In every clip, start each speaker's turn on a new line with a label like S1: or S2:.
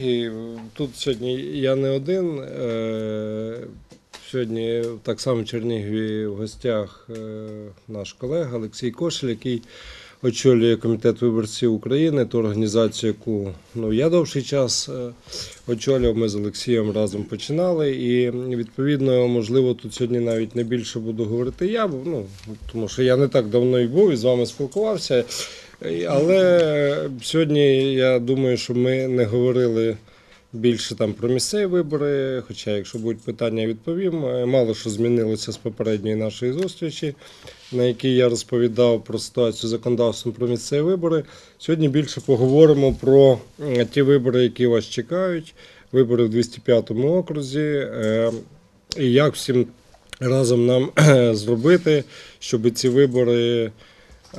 S1: І тут сьогодні я не один. е, Сьогодні так само в Чернігові в гостях е, наш колега Олексій Кошель, який очолює комітет виборців України, ту організацію, яку ну, я довший час е, очолював. Ми з Олексієм разом починали. І відповідно, можливо, тут сьогодні навіть не більше буду говорити я, ну, тому що я не так давно і був і з вами спілкувався. Але сьогодні я думаю, що ми не говорили більше там про місцеві вибори. Хоча, якщо будуть питання, відповім. Е, Мало що змінилося з попередньої нашої зустрічі, на якій я розповідав про ситуацію з законодавством про місцеві вибори. Сьогодні більше поговоримо про е, ті вибори, які вас чекають. Вибори в 205 окрузі. е, І як всім разом нам зробити, щоб ці вибори.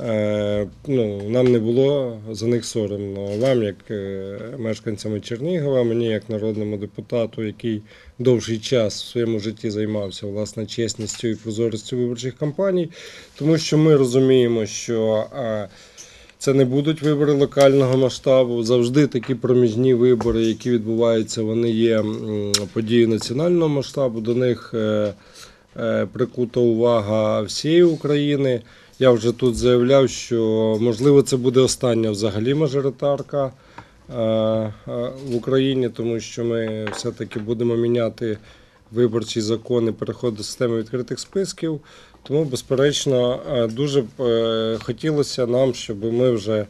S1: Е, ну, нам не було за них соромно. Вам, як е, мешканцями Чернігова, мені як народному депутату, який довший час в своєму житті займався власне чесністю і прозорістю виборчих кампаній, тому що ми розуміємо, що е, це не будуть вибори локального масштабу. Завжди такі проміжні вибори, які відбуваються, вони є подією національного масштабу. До них прикута увага всієї України. Я вже тут заявляв, що можливо це буде остання взагалі мажоритарка е, е, в Україні, тому що ми все-таки будемо міняти виборчі закони, переход до системи відкритих списків. Тому, безперечно, е, дуже хотілося нам, щоб ми вже.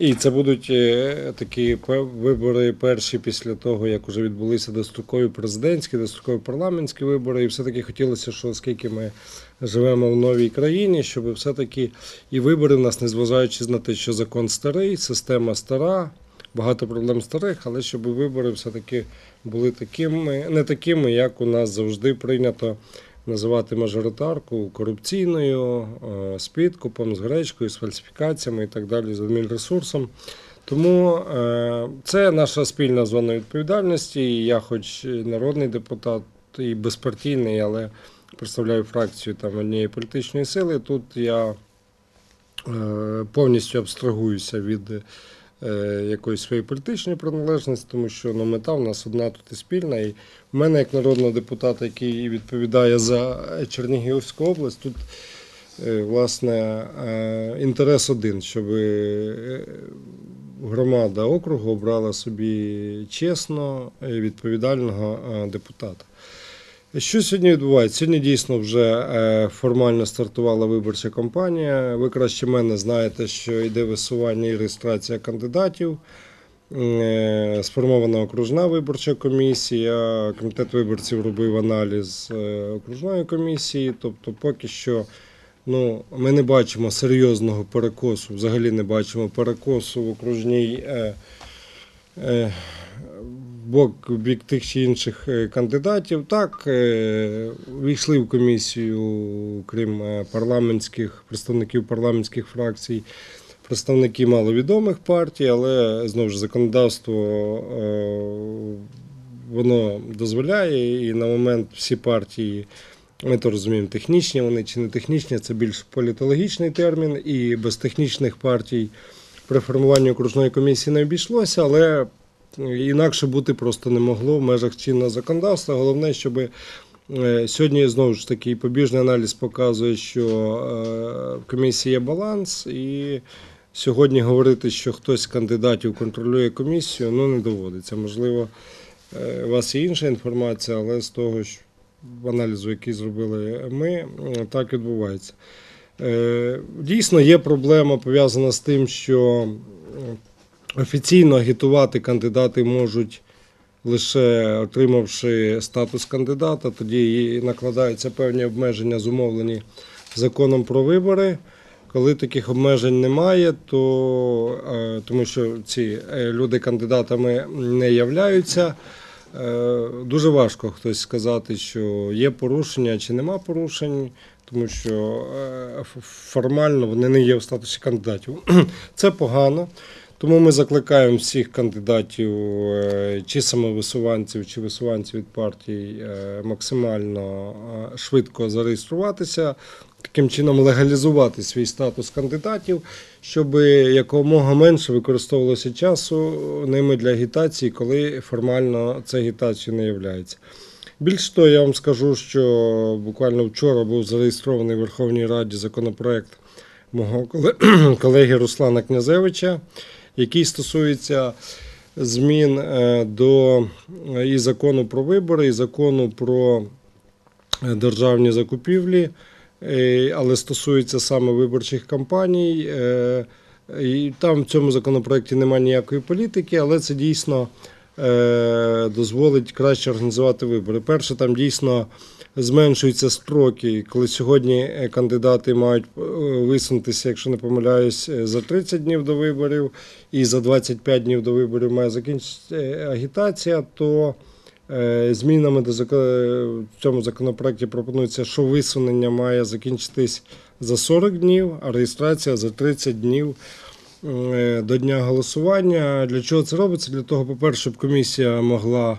S1: І це будуть е, такі вибори перші після того, як вже відбулися дострокові президентські, дострокові парламентські вибори. І все-таки хотілося, що оскільки ми живемо в новій країні, щоб все-таки і вибори в нас, незважаючи на те, що закон старий, система стара, багато проблем старих, але щоб вибори все-таки були такими, не такими, як у нас завжди прийнято називати мажоритарку корупційною, е, з підкупом, з гречкою, з фальсифікаціями і так далі, з адмінресурсом. Тому е, це наша спільна зона відповідальності. Я, хоч народний депутат і безпартійний, але представляю фракцію там однієї політичної сили. Тут я е, повністю абстрагуюся від якоїсь своєї політичної приналежності, тому що ну, мета в нас одна тут і спільна. І в мене, як народного депутата, який відповідає за Чернігівську область, тут е, власне е, інтерес один, щоб е, громада округу обрала собі чесно відповідального е, депутата. Що сьогодні відбувається? Сьогодні дійсно вже е, формально стартувала виборча кампанія. Ви краще мене знаєте, що йде висування і реєстрація кандидатів. Е, Сформована окружна виборча комісія. Комітет виборців робив аналіз е, окружної комісії. Тобто, поки що ну, ми не бачимо серйозного перекосу, взагалі не бачимо перекосу в окружній. Бок бік тих чи інших е, кандидатів. Так, е, війшли в комісію, крім е, парламентських представників парламентських фракцій, представники маловідомих партій, але знову ж законодавство воно дозволяє, і на момент всі партії. Ми то розуміємо, технічні вони чи не технічні, це більш політологічний термін, і без технічних партій при формуванні окружної комісії не обійшлося, але інакше бути просто не могло в межах чинного законодавства. Головне, щоб е, сьогодні знову ж таки побіжний аналіз показує, що е, в комісії є баланс, і сьогодні говорити, що хтось з кандидатів контролює комісію, ну не доводиться. Можливо, е, у вас є інша інформація, але з того, в аналізу, який зробили ми, так відбувається. Дійсно, є проблема пов'язана з тим, що офіційно агітувати кандидати можуть лише отримавши статус кандидата, тоді накладаються певні обмеження, зумовлені законом про вибори. Коли таких обмежень немає, то е, тому що ці е, люди кандидатами не являються. Е, Дуже важко хтось сказати, що є порушення чи нема порушень, тому що формально вони не є в статусі кандидатів. Це погано. Тому ми закликаємо всіх кандидатів, е, чи самовисуванців, чи висуванців від партій, е, максимально е, швидко зареєструватися таким чином легалізувати свій статус кандидатів, щоб якомога менше використовувалося часу ними для агітації, коли формально це агітацією не являється. Більш того, я вам скажу, що буквально вчора був зареєстрований в Верховній Раді законопроект мого колеги Руслана Князевича, який стосується змін е, до е, і закону про вибори, і закону про е, державні закупівлі, але стосується саме виборчих кампаній. І там в цьому законопроекті немає ніякої політики, але це дійсно дозволить краще організувати вибори. Перше, там дійсно зменшуються строки, коли сьогодні е, кандидати мають е, висунутися, якщо не помиляюсь, е, за 30 днів до виборів і за 25 днів до виборів має закінчитися агітація, то змінами до в цьому законопроекті пропонується, що висунення має закінчитись за 40 днів, а реєстрація за 30 днів до дня голосування. Для чого це робиться? Для того, по-перше, щоб комісія могла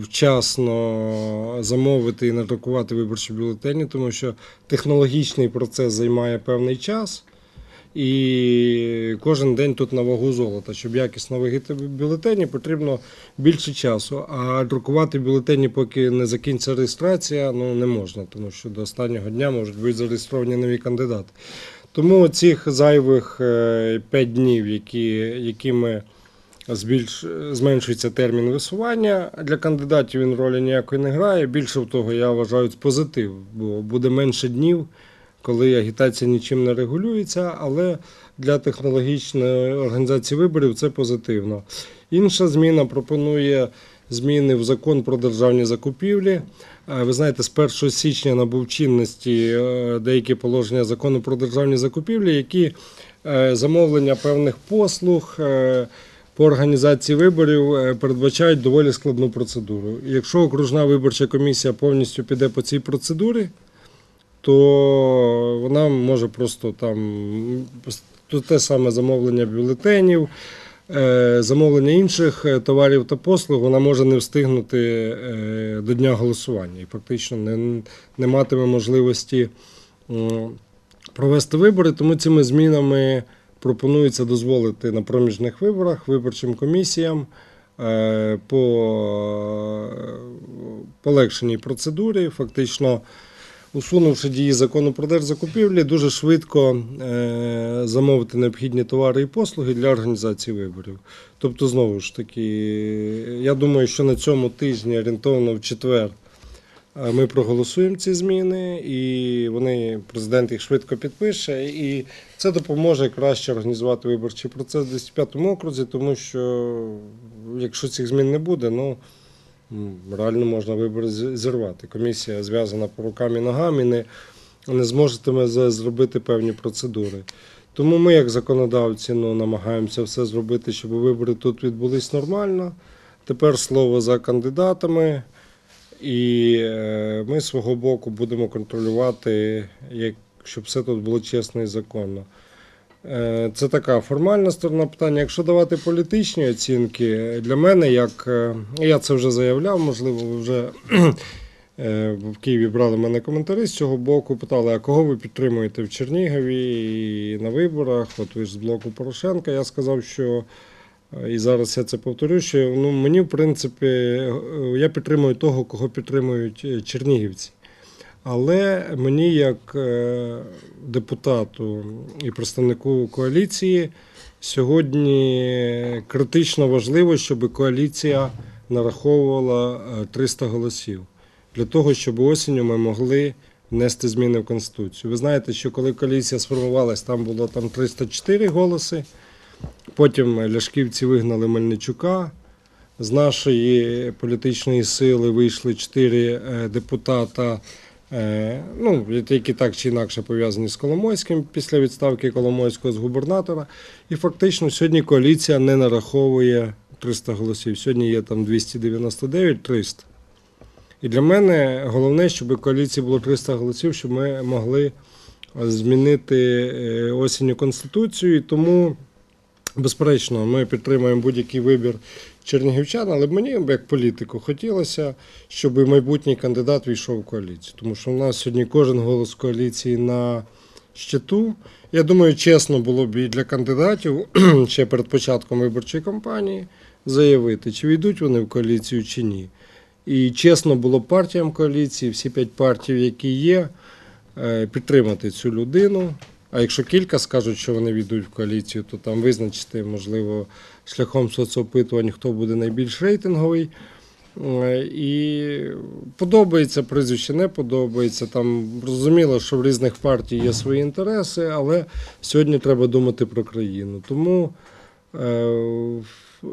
S1: вчасно замовити і надрукувати виборчі бюлетені, тому що технологічний процес займає певний час. І кожен день тут на вагу золота. Щоб якісно вигити бюлетені, потрібно більше часу. А друкувати бюлетені, поки не закінчиться реєстрація, ну не можна, тому що до останнього дня можуть бути зареєстровані нові кандидати. Тому цих зайвих 5 днів, які, якими збільш, зменшується термін висування для кандидатів, він ролі ніякої не грає. Більше того, я вважаю це позитив, бо буде менше днів, коли агітація нічим не регулюється, але для технологічної організації виборів це позитивно. Інша зміна пропонує зміни в закон про державні закупівлі. Е, Ви знаєте, з 1 січня набув чинності е, деякі положення закону про державні закупівлі, які е, замовлення певних послуг по організації виборів е, передбачають доволі складну процедуру. Якщо окружна виборча комісія повністю піде по цій процедурі, то вона може просто там те саме замовлення бюлетенів, е, замовлення інших е, товарів та послуг, вона може не встигнути до дня голосування і фактично не, не матиме можливості провести вибори. Тому цими змінами пропонується дозволити на проміжних виборах виборчим комісіям е, по е, полегшеній процедурі, фактично усунувши дії закону про держзакупівлі, дуже швидко е, замовити необхідні товари і послуги для організації виборів. Тобто, знову ж таки, я думаю, що на цьому тижні орієнтовно в четвер. Ми проголосуємо ці зміни, і вони президент їх швидко підпише. І це допоможе краще організувати виборчий процес в 25-му окрузі, тому що якщо цих змін не буде, ну реально можна вибори зірвати. Комісія зв'язана по рукам і ногам і не, не зможетиме зробити певні процедури. Тому ми, як законодавці, ну, намагаємося все зробити, щоб вибори тут відбулись нормально. Тепер слово за кандидатами. І е, ми з свого боку будемо контролювати, щоб все тут було чесно і законно. Е, Це така формальна сторона питання. Якщо давати політичні оцінки, для мене, як е, я це вже заявляв, можливо, ви вже в Києві брали мене коментарі з цього боку, питали, а кого ви підтримуєте в Чернігові і на виборах? От ви ж з блоку Порошенка. Я сказав, що і зараз я це повторю, що ну, мені, в принципі, е, я підтримую того, кого підтримують е, чернігівці. Але мені, як е, депутату і представнику коаліції, сьогодні критично важливо, щоб коаліція нараховувала е, 300 голосів для того, щоб осінню ми могли внести зміни в Конституцію. Ви знаєте, що коли коаліція сформувалась, там було там 304 голоси. Потім ляшківці вигнали Мельничука. З нашої політичної сили вийшли чотири е, депутата, е, ну, які так чи інакше пов'язані з Коломойським після відставки Коломойського з губернатора. І фактично сьогодні коаліція не нараховує 300 голосів. Сьогодні є там 299-300. І для мене головне, щоб коаліції було 300 голосів, щоб ми могли змінити е, осінню конституцію. І тому Безперечно, ми підтримуємо будь-який вибір чернігівчан, але мені, як політику, хотілося, щоб майбутній кандидат війшов в коаліцію. Тому що в нас сьогодні кожен голос коаліції на щиту. Я думаю, чесно було б і для кандидатів ще перед початком виборчої кампанії заявити, чи війдуть вони в коаліцію чи ні. І чесно було б партіям коаліції, всі п'ять партій, які є, е, підтримати цю людину. А якщо кілька скажуть, що вони війдуть в коаліцію, то там визначити, можливо, шляхом соцопитувань, хто буде найбільш рейтинговий. Е, І подобається прізвище, не подобається. Там зрозуміло, що в різних партій є свої інтереси, але сьогодні треба думати про країну. Тому е,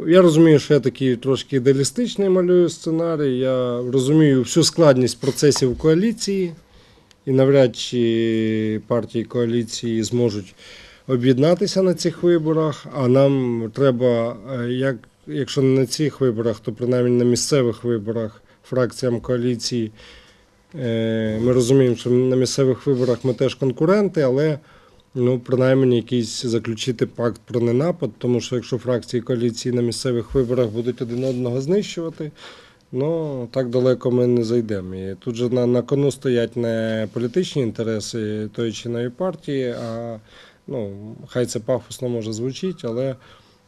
S1: я розумію, що я такий трошки ідеалістичний малюю сценарій. Я розумію всю складність процесів коаліції, і навряд чи партії коаліції зможуть об'єднатися на цих виборах. А нам треба, е, як, якщо не на цих виборах, то принаймні на місцевих виборах фракціям коаліції. е, Ми розуміємо, що на місцевих виборах ми теж конкуренти, але ну, принаймні якийсь заключити пакт про ненапад, тому що якщо фракції коаліції на місцевих виборах будуть один одного знищувати, ну так далеко ми не зайдемо. І тут же на, на кону стоять не політичні інтереси тої чи іної партії, а ну, хай це пафосно може звучить, але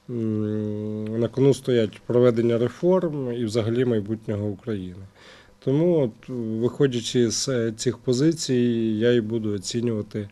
S1: м, на кону стоять проведення реформ і взагалі майбутнього України. Тому, от, виходячи з е, цих позицій, я і буду оцінювати